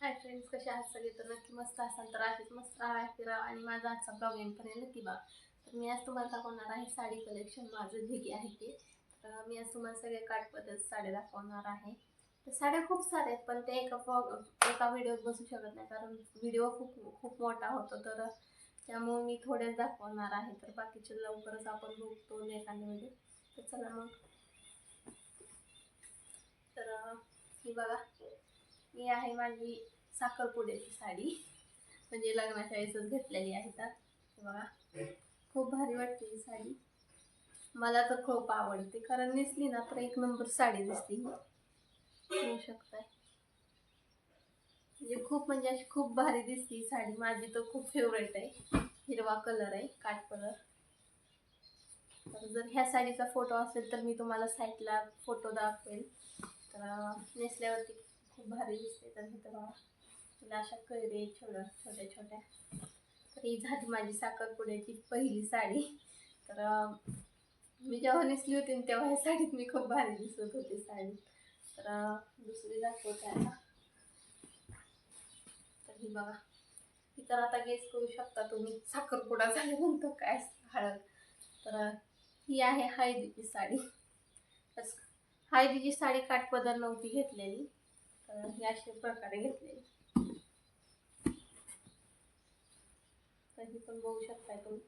Hi friends कसे आहात सगळे? तर नक्की मस्त असाल तर असेच. मस्त राहा फिरा आणि माझा आजचा ब्लॉग येईपर्यंत नक्की बा तर मी आज तुम्हाला दाखवणार आहे साडी कलेक्शन माझं जे की आहे ते. तर मी आज तुम्हाला सगळे काठपद्धत साड्या दाखवणार आहे. तर साड्या खूप साऱ्या आहेत पण ते एका ब्लॉग एका व्हिडिओत बसू शकत नाही कारण व्हिडिओ खूप खूप मोठा होतो. तर त्यामुळे मी थोड्याच दाखवणार आहे. तर बाकीचे लवकरच आपण बघतो एखाद्या तर चला मग. तर ही बघा. ही आहे माझी साखरपुड्याची साडी. म्हणजे लग्नाच्या वेळेसच घेतलेली आहे तर. बघा. खूप भारी वाटते ही साडी. मला तर खूप आवडते. कारण नेसली ना तर एक नंबर साडी दिसते ही. होऊ शकताय. म्हणजे खूप म्हणजे अशी खूप भारी दिसते ही साडी. माझी तर खूप फेवरेट आहे. हिरवा कलर आहे काठ कलर तर जर ह्या साडीचा फोटो असेल तर मी तुम्हाला साईटला फोटो दाखवेल. तर नेसल्यावरती खूप भारी दिसते तर इथं बघा तिला अशा कैरी छोट्या छोट्या छोट्या. तर ही झाली माझी साखरपुड्याची पहिली साडी. तर मी जेव्हा नेसली होती ना तेव्हा ह्या साडीत मी खूप भारी दिसत होती साडी. तर दुसरी दाखवते आता. तर ही बघा. ही तर आता गेस करू शकता तुम्ही साखरपुडा झाल्यानंतर काय हळद. तर ही आहे हळदीची साडी. हळदीची साडी काठपदर नव्हती घेतलेली. हे अशा प्रकारे घेतलेली. तर ही पण बघू शकताय तुम्ही.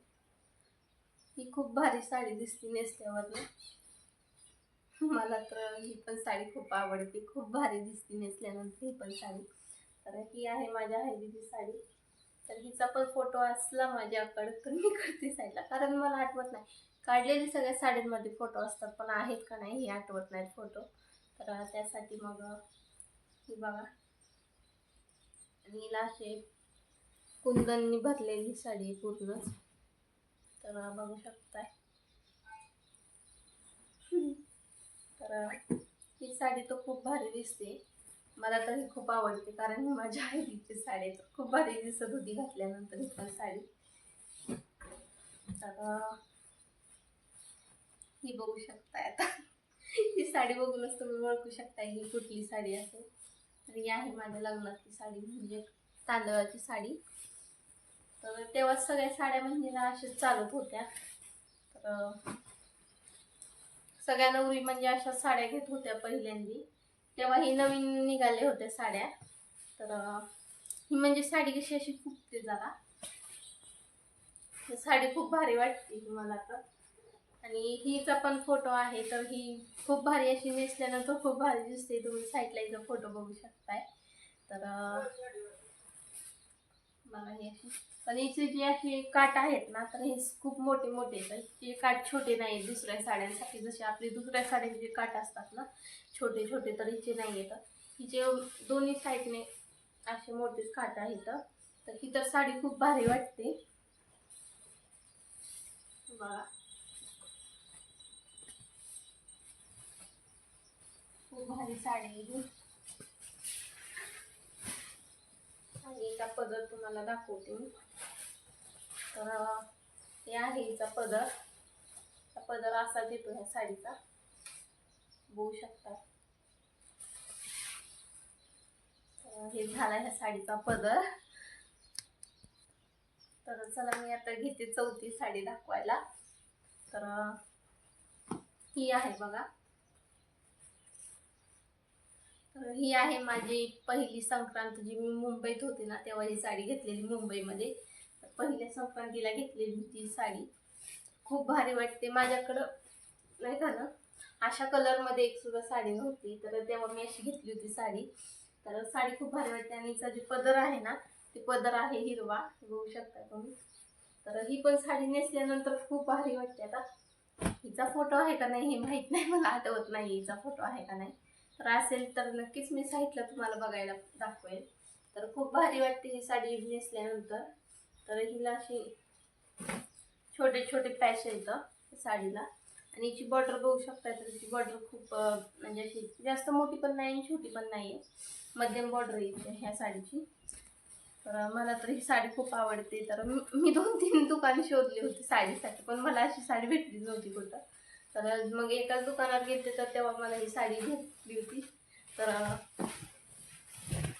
ही खूप भारी साडी दिसती नेसल्यावर मला तर ही पण साडी खूप आवडते. खूप भारी दिसती नेसल्यानंतर ही पण साडी. तर ही आहे माझ्या हळदीची साडी. तर हिचा पण फोटो असला माझ्याकडे तर मी करते साईडला कारण मला आठवत नाही. काढलेली सगळ्या साड्यांमध्ये फोटो असतात पण आहेत का नाही हे आठवत नाहीत फोटो. तर त्यासाठी मग बघा. आणि हिला असे कुंदननी भरलेली साडी पूर्णच. तर बघू शकताय. तर ही साडी तर खूप भारी दिसते. मला तर ही खूप आवडते कारण माझ्या आईची साडी तर खूप भारी दिसत होती घातल्यानंतर ही पण साडी. तर ही बघू शकताय आता. ही साडी बघूनच तुम्ही ओळखू शकताय ही कुठली साडी असेल. ही आहे माझ्या लग्नातली साडी म्हणजे तांदळाची साडी. तर तेव्हा सगळ्या साड्या म्हणजे अशाच चालत होत्या. तर सगळ्या नवरी म्हणजे अशा साड्या घेत होत्या पहिल्यांदी. तेव्हा ही नवीन निघाले होते साड्या. तर ही म्हणजे साडी कशी अशी फुटते जरा. साडी खूप भारी वाटते मला तर. आणि हिचा पण फोटो आहे तर ही खूप भारी अशी नेसल्यानंतर खूप भारी दिसते. तुम्ही साईडला हिचा फोटो बघू शकताय. तर मला बघा ही अशी. पण हिचे जे अशी काट आहेत ना तर हे खूप मोठे मोठे तर हिचे काट छोटे नाही आहेत दुसऱ्या साड्यांसाठी. जसे आपले दुसऱ्या साड्यांचे काट असतात ना छोटे छोटे तर हिचे नाही आहेत. हिचे दोन्ही साईडने असे मोठेच काट आहेत. तर ही तर साडी खूप भारी वाटते. बघा. खूप भारी साडी आहे ही. आणि हिचा पदर तुम्हाला दाखवते मी. तर हे आहे हिचा पदर. हा पदर असाच येतो ह्या साडीचा. बघू शकता. हे झाला ह्या साडीचा पदर. तर चला मी आता घेते चौथी साडी दाखवायला. तर ही आहे बघा. ही आहे माझी पहिली संक्रांत जी मी मुंबईत होते ना तेव्हा ही साडी घेतलेली मुंबईमध्ये. पहिल्या संक्रांतीला घेतलेली होती साडी. खूप भारी वाटते. माझ्याकडं नाही का ना अशा कलरमध्ये एक सुद्धा साडी नव्हती. तर तेव्हा मी अशी घेतली होती साडी. तर साडी खूप भारी वाटते. आणि हिचा जे पदर आहे ना ते पदर आहे हिरवा. बघू शकता तुम्ही. तर ही पण साडी नेसल्यानंतर खूप भारी वाटते आता. हिचा फोटो आहे का नाही हे माहीत नाही. मला आठवत नाही हिचा फोटो आहे का नाही. तर असेल तर नक्कीच मी साईटला तुम्हाला बघायला दाखवेल. तर खूप भारी वाटते ही साडी नेसल्यानंतर. तर हिला अशी छोटे छोटे पॅच येतं साडीला. आणि हिची बॉर्डर बघू शकता तर हिची बॉर्डर खूप म्हणजे अशी जास्त मोठी पण नाही आणि छोटी पण नाही आहे मध्यम बॉर्डर येते ह्या साडीची. तर मला तर ही साडी खूप आवडते. तर मी दोन तीन दुकाने शोधली होती साडीसाठी पण मला अशी साडी भेटलीच नव्हती कुठं. तर मग एकाच दुकानात घेतली तर तेव्हा मला ही साडी घेतली होती. तर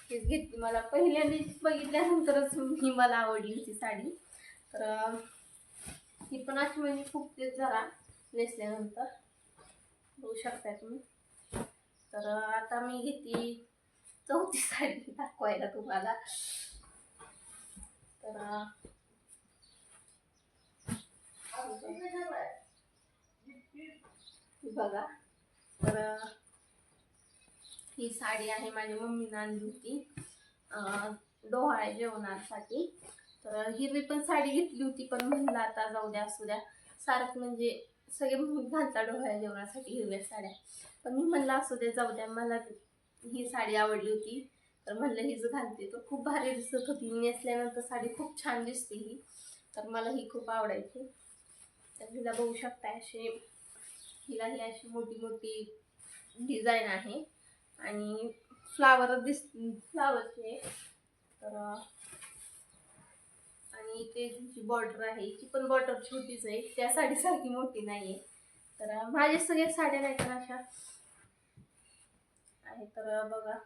हीच घेतली. मला पहिल्यांदा बघितल्यानंतरच ही मला आवडली होती साडी. तर ही पण अशी म्हणजे खूप फुगते जरा नेसल्यानंतर बघू शकताय तुम्ही. तर आता मी घेतली चौथी साडी दाखवायला तुम्हाला. तर बघा. तर ही साडी आहे माझ्या मम्मीनं आणली होती. डोहाळ्या जेवणासाठी. तर हिरवी पण साडी घेतली होती पण म्हणलं आता जाऊ द्या असू द्या. सारखं म्हणजे सगळे म्हणून घालता डोहाळ्या जेवणासाठी हिरव्या साड्या. पण मी म्हणलं असू द्या जाऊ द्या मला ही साडी आवडली होती. तर म्हणलं हीच घालते. तर खूप भारी दिसत होती. नेसल्यानंतर साडी खूप छान दिसते ही. तर मला ही खूप आवडायची. तर हिला बघू शकता असे हिला ही अशी मोठी मोठी डिझाईन आहे. आणि फ्लावर दिस फ्लावरचे तर आणि इथे जी बॉर्डर आहे ती पण बॉर्डर छोटीच आहे. त्या साडीसारखी मोठी नाही आहे तर माझ्या सगळ्या साड्या नाही तर अशा? आहे. तर बघा.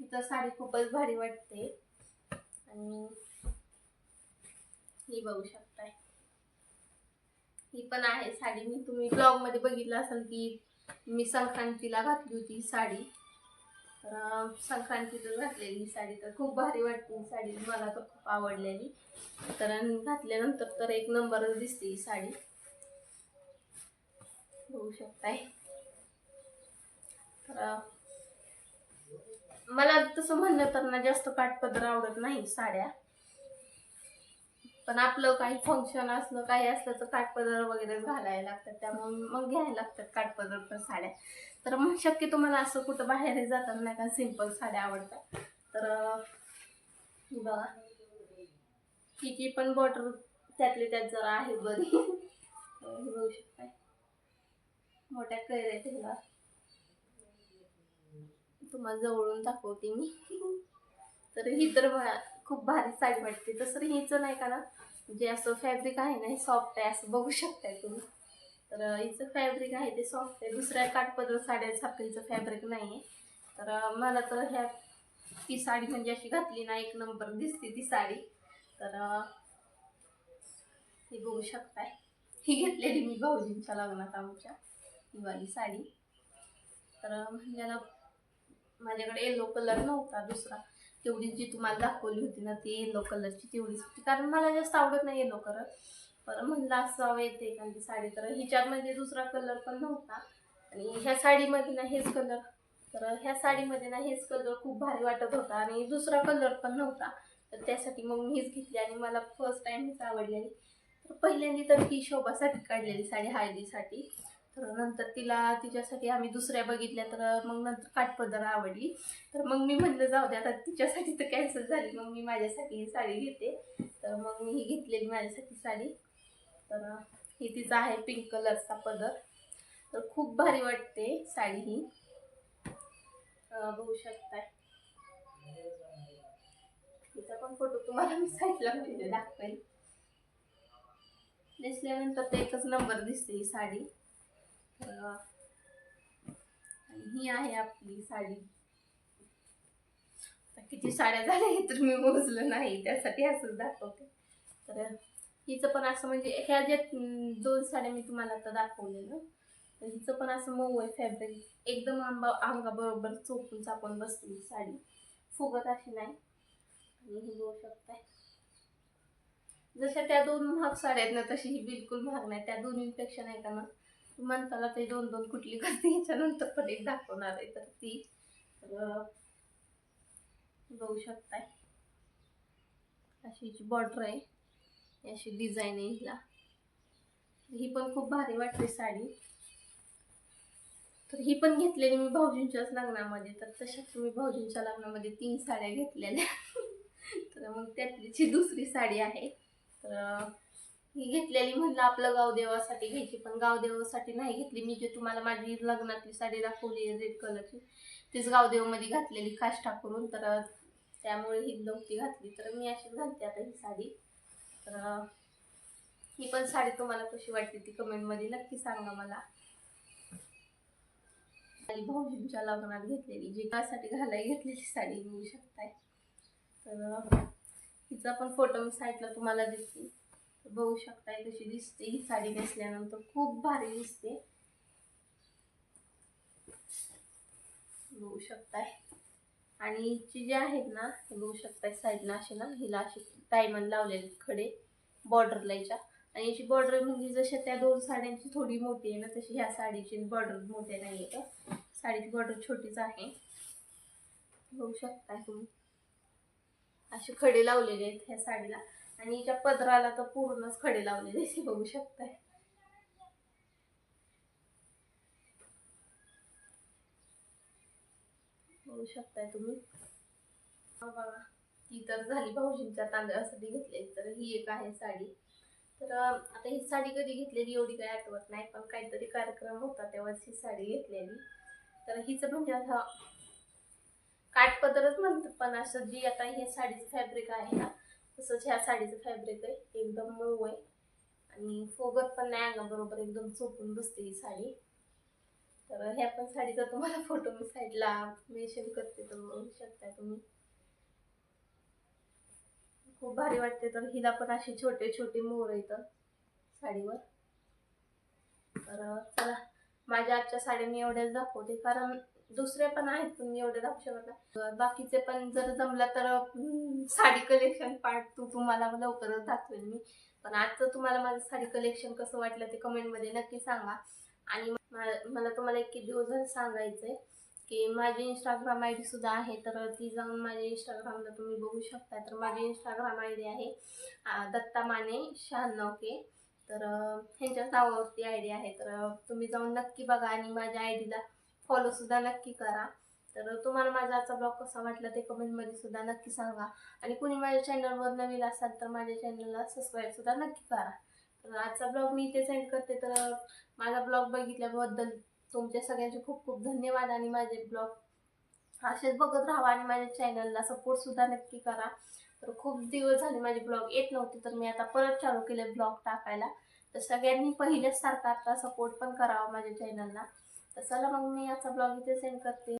इथं साडी खूपच भारी वाटते. आणि ही बघू शकताय. ही पण आहे साडी. मी तुम्ही ब्लॉगमध्ये बघितलं असेल की मी संक्रांतीला घातली होती साडी. तर संक्रांतीतच घातलेली ही साडी तर खूप भारी वाटते ही साडी. मला तर खूप आवडलेली. तर घातल्यानंतर तर एक नंबरच दिसते ही साडी. बघू शकताय. तर मला तसं म्हणलं तर ना जास्त काठपदर आवडत नाही साड्या. पण आपलं काही फंक्शन असलं काही असलं तर काठपदर वगैरे घालायला लागतात. त्यामुळे मग घ्यायला लागतात काठपदर पण साड्या. तर मग शक्य तुम्हाला असं कुठं बाहेर जाताना नाही का सिंपल साड्या आवडतात. तर बघा. किती पण बॉर्डर त्यातली त्यात जरा आहे बरी. हे बघू शकता मोठ्या कैऱ्या तिला तुम्हाला जवळून दाखवते मी. तर ही तर मला खूप भारी साडी वाटते तसं हिचं नाही का ना जे असं फॅब्रिक आहे ना हे सॉफ्ट आहे असं बघू शकताय तुम्ही. तर हिचं फॅब्रिक आहे ते सॉफ्ट आहे. दुसऱ्या काठपदर साड्यांसारखं हिचं फॅब्रिक नाही आहे तर मला तर ह्या ती साडी म्हणजे अशी घातली ना एक नंबर दिसते ती साडी. तर ही बघू शकताय. ही घेतलेली मी भाऊजींच्या लग्नात आमच्या दिवाळी साडी. तर म्हणजे ना माझ्याकडे येलो कलर नव्हता दुसरा. तेवढी जी तुम्हाला दाखवली होती ना ती येलो कलरची तेवढीच होती. कारण मला जास्त आवडत नाही येलो कलर पण म्हणलं असावं येते एखादी साडी. तर हिच्यात म्हणजे दुसरा कलर पण नव्हता. आणि ह्या साडीमध्ये ना हेच कलर तर ह्या साडीमध्ये ना हेच कलर खूप भारी वाटत होता. आणि दुसरा कलर पण नव्हता. तर त्यासाठी मग मी हीच घेतली आणि मला फर्स्ट टाईम हीच आवडलेली. तर पहिल्यांदी तर ही शोभासाठी काढलेली साडी हळदीसाठी. तर नंतर तिला तिच्यासाठी आम्ही दुसऱ्या बघितल्या तर मग नंतर काठपदर आवडली. तर मग मी म्हटलं जाऊ दे आता तिच्यासाठी तर कॅन्सल झाली. मग मी माझ्यासाठी ही साडी घेते. तर मग मी ही घेतलेली माझ्यासाठी साडी. तर ही तिचा आहे पिंक कलरचा पदर. तर खूप भारी वाटते साडी ही. बघू शकताय. तिचा पण फोटो तुम्हाला मी साईडला म्हणजे दाखवेल नेसल्यानंतर तर एकच नंबर दिसते ही साडी. ही आहे आपली साडी. किती साड्या झाल्या हे तर मी मोजलं नाही त्यासाठी असंच दाखवते. तर हिचं पण असं म्हणजे ह्या ज्या दोन साड्या मी तुम्हाला आता दाखवलेलं तर हिचं पण असं मऊ आहे फॅब्रिक एकदम आंबा अंगाबरोबर चोपून चापून बसते साडी. फुगत अशी नाही. आणि ही बघू शकताय. जशा त्या दोन महाग साड्या आहेत ना तशी ही बिलकुल महाग नाही. त्या दोन्हीपेक्षा नाही का ना म्हणताला ते दोन दोन कुठली करते याच्यानंतर पण एक दाखवणार आहे तर ती. बघू शकताय. अशी हिची बॉर्डर आहे अशी डिझाईन आहे हिला. ही पण खूप भारी वाटते साडी. तर ही पण घेतलेली मी भाऊजींच्याच लग्नामध्ये तर तशाच मी भाऊजींच्या लग्नामध्ये तीन साड्या घेतलेल्या. तर मग त्यातलीची दुसरी साडी आहे तर ही घेतलेली म्हणलं आपलं गावदेवासाठी घ्यायची पण गावदेवासाठी नाही घेतली. मी जे तुम्हाला माझी लग्नातली साडी दाखवली रेड कलरची तीच गावदेवमध्ये घातलेली काष्टा करून. तर त्यामुळे ही नव्हती घातली. तर मी अशीच घालते आता ही साडी. तर ही पण साडी तुम्हाला कशी वाटते ती कमेंटमध्ये नक्की सांगा मला. भाऊजींच्या लग्नात घेतलेली जी त्यासाठी घालाय घेतलेली साडी मिळू शकताय. तर हिचा पण फोटो मी साईडला तुम्हाला दिसतील बघू शकताय कशी दिसते. ही साडी नेसल्यानंतर खूप भारी दिसते. बघू शकताय. आणि हिची जी आहेत ना हे बघू शकताय साईडला असे ना हिला असे डायमंड लावलेले खडे बॉर्डरला याच्या आणि याची बॉर्डर म्हणजे जशा त्या दोन साड्यांची थोडी मोठी आहे ना तशी ह्या साडीची बॉर्डर मोठे नाही आहे साडीची बॉर्डर छोटीच आहे. बघू शकताय तुम्ही. असे खडे लावलेले आहेत ह्या साडीला. आणि हिच्या पदराला तर पूर्णच खडे लावलेले आहेत बघू शकताय. बघू शकताय तुम्ही. बघा ती तर झाली भाऊजींच्या तांदळासाठी घेतली तर ही एक आहे साडी. तर आता ही साडी कधी घेतलेली एवढी काही आठवत नाही पण काहीतरी कार्यक्रम होता तेव्हाच ही साडी घेतलेली. तर हिचं म्हणजे आता काठपदरच म्हणतात पण असं जी आता हे साडीचं फॅब्रिक आहे ना तसंच ह्या साडीचं फॅब्रिक आहे एकदम मऊ आहे. आणि फोगत पण नाही अंगाबरोबर एकदम चोपून बसते ही साडी. तर ह्या पण साडीचा तुम्हाला फोटो मी साईडला मेन्शन करते तर बघू शकता तुम्ही. खूप भारी वाटते तर हिला पण असे छोटे छोटे मोर येतं साडीवर. तर चला माझ्या आजच्या साड्या मी एवढ्याच दाखवते कारण दुसरे पण आहेत पण मी एवढे दाखवू शकत नाही. बाकीचे पण जर जमलं तर साडी कलेक्शन पार्ट तू तुम्हाला लवकरच दाखवेल मी. पण आजचं तुम्हाला माझं साडी कलेक्शन कसं वाटलं ते कमेंटमध्ये नक्की सांगा. आणि मला तुम्हाला एक दिवस सांगायचं आहे की माझी इंस्टाग्राम आय डी सुद्धा आहे तर ती जाऊन माझ्या इंस्टाग्रामला तुम्ही बघू शकता. तर माझी इंस्टाग्राम आय डी आहे दत्ता माने शहाण्णव के. तर ह्यांच्याच नावावरती आय डी आहे. तर तुम्ही जाऊन नक्की बघा आणि माझ्या आय डीला फॉलोसुद्धा नक्की करा. तर तुम्हाला माझा आजचा ब्लॉग कसा वाटला ते कमेंटमध्ये सुद्धा नक्की सांगा. आणि कुणी माझ्या चॅनलवर नवीन असाल तर माझ्या चॅनलला सबस्क्राईबसुद्धा नक्की करा. तर आजचा ब्लॉग मी इथे सेंड करते. तर माझा ब्लॉग बघितल्याबद्दल तुमच्या सगळ्यांचे खूप खूप धन्यवाद आणि माझे ब्लॉग असेच बघत राहा आणि माझ्या चॅनलला सपोर्टसुद्धा नक्की करा. तर खूप दिवस झाले माझे ब्लॉग येत नव्हते तर मी आता परत चालू केले ब्लॉग टाकायला. तर सगळ्यांनी पहिलेच सारखा आता सपोर्ट पण करावा माझ्या चॅनलला तर चला मग मी याचा ब्लॉग इथे सेंड करते.